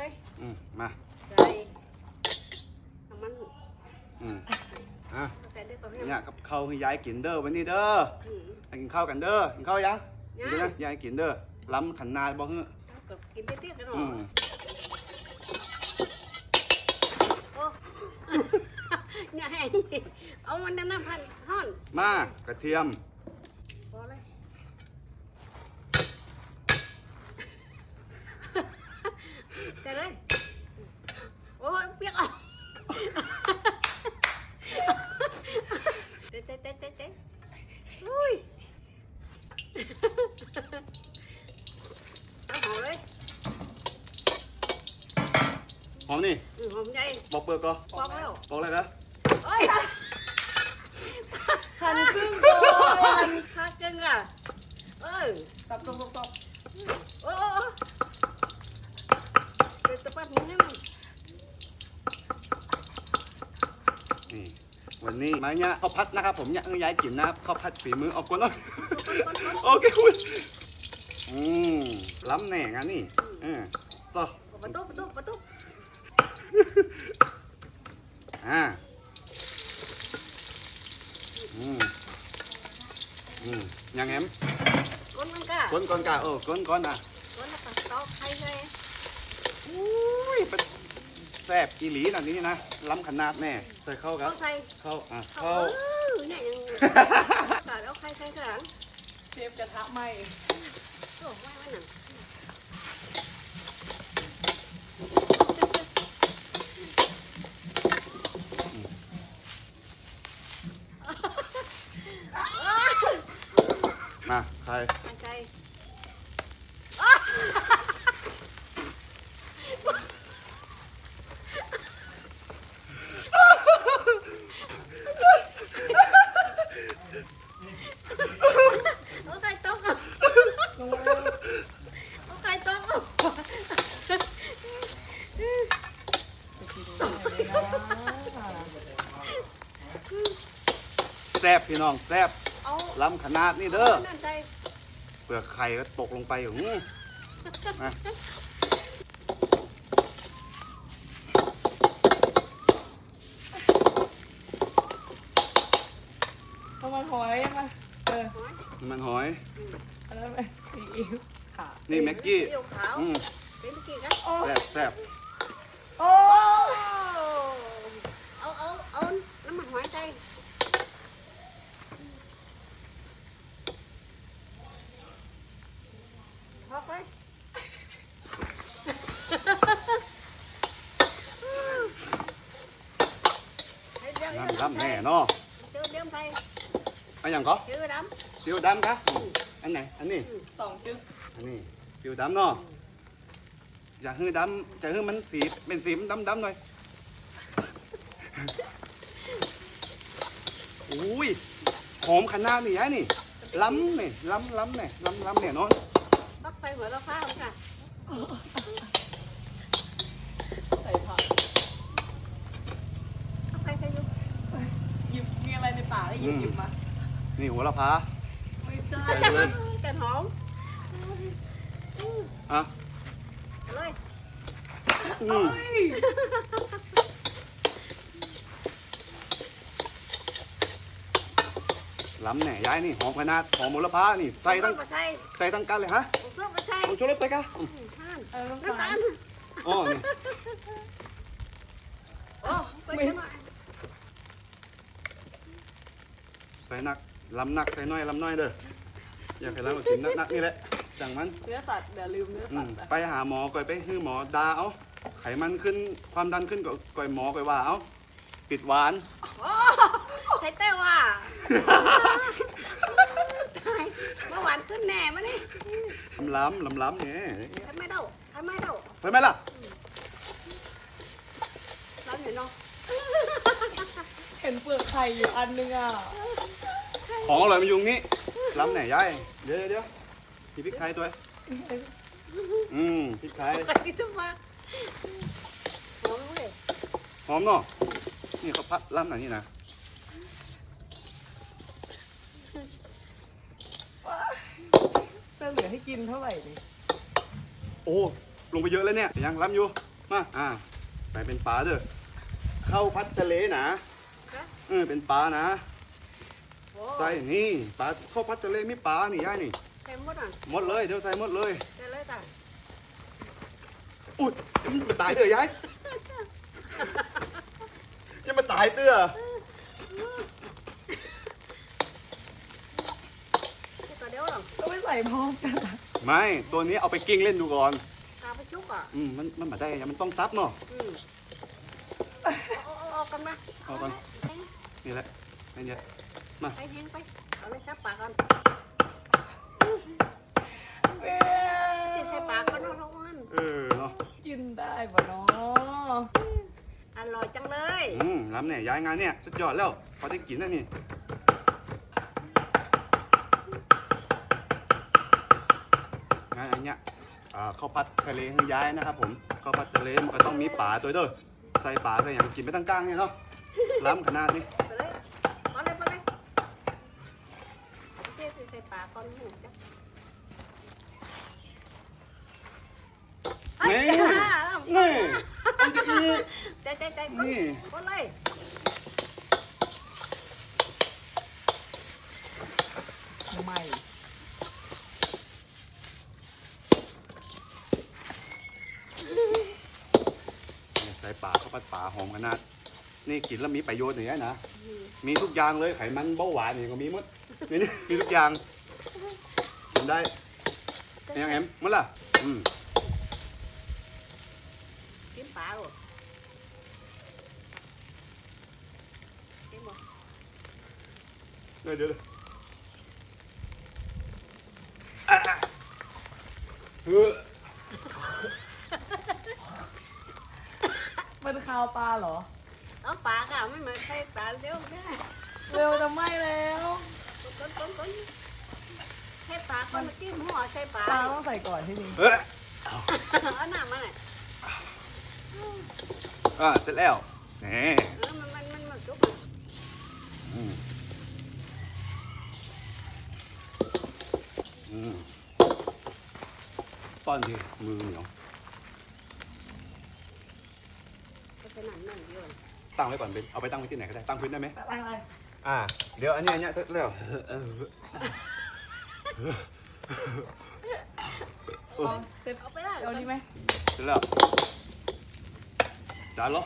เลย อืมมา ใส่น้ำมันอืมอะใส่ด้วยก่อนเนี่ยกับข้าวให้ยายกินเด้อวันนี้เด้ออืม ไปกินข้าวกันเด้อ กินข้าวยังยัง กินนะยายกินเด้อ ล้ำขันนาบ่ฮึก็กินเตี้ยๆกันหน่ออืมโอ้เนี่ยแห้งเอามันน้ำพันห่อนมากระเทียม พอเลยใส่เลย โอ้ยเปียกอะเจ๊เจ๊เจ๊เจ๊เจ๊อุ้ยเอาหอมเลย ห อมนี่อืมหอมใหญ่บอกเปิดก่อนปอกแล้วบอกเลยนะโอ้ยหั่นครึ่งก่อนคักจังอะเออสับสับสับสับโอ้โอ้โอ้เดี๋ยวจะปัดมึงให้มันนี่วันนี้มาเนี่ยข้าวพัดนะครับผมเนี่ยให้ยายกินนะครับข้าวพัดฝีมือเอากวนแล้วโอเคคุณอืมล้ำแหน่งอันนี้เออต่อ ประตูประตูประตู อ่าอืมอืมยังแอม ก้นมันกะก้นก้อนกาเออก้นก้อนอะก้นแล้วก็ตอกไข่เลยอุ้ยเป็นแซ่บอีหลีน่ะนี่นะล้ำขนาดแน่ใส่เข้าครัเอาบไข่เข้าอะเอาเข้าเออเนี่ยยังสาดเอาไข่ไข่ข้างหลังเชฟกระทะไหมโอ้ไม่ไม่หนัง À, มาใคร อันใจ เอาไข่ต้มเอาเอาไข่ต้มเอา แซ่บพี่น้องแซ่บเอาล้ำขนาดนี่เด้อ นั่นใจเปลือกไข่ก็ตกลงไปอยู่อื้อมาเอามันหอยมาเออมันหอย อันนั้นเป็นซีอิ๊วขาวนี่แม็กกี้เดี่ยวขาวอืมเป็นกี่กันโอ้แซ่บแซ่บโอ้เอาเอาเอาน้ำมันหอยใจพอกเลยเดี๋ยวเดี๋ยว น้ำดำแน่เนาะเดี๋ยวเดี๋ยวไปอันอย่างก็เดี๋ยวดซิวดำครับอันไหนอันนี้สองจึ๊กอันนี้ซิวดำเนาะอยากให้ดำจะให้มันสีเป็นสีมันดำดำหน่อยอุ้ยหอมขนาดนี้ยายนี่ล้ำเนี่ยล้ำล้ำเนี่ยล้ำล้ำเนี่ยเนาะำบักไปหัวเราฟ้าค่ะ ใส่ผัก บักไปใส่ยุก หยิบมี อะไรในป่ากก็หยิบหยิบมานี่หัวละพาไม่ใช่ใส่เลยกันหอมอะเลยอืมเฮ้ยล้ำแหน่ยายนี่หอมขนาดหอมหัวละพานี่ใส่ทั้งมาใส่ใส่ทั้งกันเลยฮะผมก็มาใส่เอาชูรสไปกะท่านเอาน้ำน้ำตาตาลลอ๋อนี่โอ้ไปเดี๋ยวมา ใส่นักล้ำนักใส่น้อยล้ำน้อยเด้ออยากให้ล้ำมากินนักนักนี่แหละจังมันเนื้อสัตว์เดี๋ยวลืมเนื้ออืสัตมว์อะไปหาหมอก่อยไปให้หมอดาเอาไขมันขึ้นความดันขึ้นก็ก่อยหมอก่อยว่าเอาปิดหวานโอ้ใส่เต้าว่ะตายเมื่อวานขึ้นแน่มานี่ล้ำล้ำล้ำล้ำเนี่ยทำไมเด้าทำไมเด้าไปไหมล่ะร้อนอยู่เนาะเห็นเปลือกไข่อยู่อันนึงอะ ของอร่อยมันอยุงนี้ล้ำไหนยายเดี๋ยวเดี๋ยวเดี๋ยวมีพริกไทยตัวอืมพริกไทยไปที่มาหอมเลยหอมเนาะนี่เขาพัดล้ำไหนนี่นะจะเหลือให้กินเท่าไหร่ดิโอ้ลงไปเยอะแล้วเนี่ยยังล้ำอยู่มาอ่าใส่เป็นปลาเด้อข้าวพัดทะเลนะนะเออเป็นปลานะโอ้ ใส่นี่ปลาข้าวพัดทะเลมีปลานี่ย่านี่เต็มหมดอะหมดเลยเดี๋ยวใส่หมดเลยได้เลยจ้ะอุ้ยยังมาตายเด้อยายยังมาตายเตื้อก็เดี๋ยวหรอกก็ไม่ใส่พร้อมกันอะไม่ตัวนี้เอาไปกิ้งเล่นดูก่อนตาไปชุกอะอืมมันมันมาได้ยังมันต้องซับเนาะอืมเอาเอาเอาเอากันมาเอาก่อนนี่แหละนี่เนี่ย ไปแห้งไปเอาเลยชับปากก่อนแม่ที่ใส่ปากก่อนเนาะทุกคนเออเนาะกินได้ปะเนาะอร่อยจังเลยอืมล้ำเนี่ยย้ายงานเนี่ยสุดยอดแล้วพอได้กินแล้วนี่งานอันเนี้ยอ่าข้าวผัดทะเลให้ย้ายนะครับผมข้าวผัดทะเลมันก็ต้องมีปลาตัวเด้อใส่ปลาใส่อย่างกินไปตั้งกลางเนี่ยเนาะล้ำขนาดนี้ ไปเลยเอาเลยไปเลยเจ๊สิใส่ปากก่อนหูจ้ะ เฮ้ยนี่จ้านี่มันจะอีใจใจใจนี่คนเลยใหม่เนี่ยใส่ปลาข้าวผัดปลาหอมขนาด นี่กินแล้วมีประโยชน์อย่างนี้นะ มีทุกอย่างเลยไขมันเบาหวานนี่ก็มีหมดนี่นี่มีทุกอย่างกินได้ยังแอมมั้ล่ะ อืม กินปลาหรอกินหมดเดี๋ยวเดี๋ยวอะอะเออมันคาวปลาเหรอ เอาปลาค่ะไม่มาใส่ปลาเร็วเนี่ยเร็วจะไหม้แล้วก้นก้นก้นใส่ปลาก้อนมาจิ้มหัวใส่ปลาปลาต้องใส่ก่อนที่นี่ เออเอาหน้ามาหน่อย อะเสร็จแล้วนี่เออมันมันมันมันจุกอืมอืมป้อนทีมือเหนียวก็เป็นหนังหนึ่งเดียวตั้งไว้ก่อนเป็นเอาไปตั้งไว้ที่ไหนก็ได้ตั้งพื้นได้ไหมอะไรอ่า เดี๋ยวอันนี้อันเนี้ยเสร็จแล้วเอาเซฟเอาไปได้เอาดีไหมเสร็จแล้ว จานเหรอ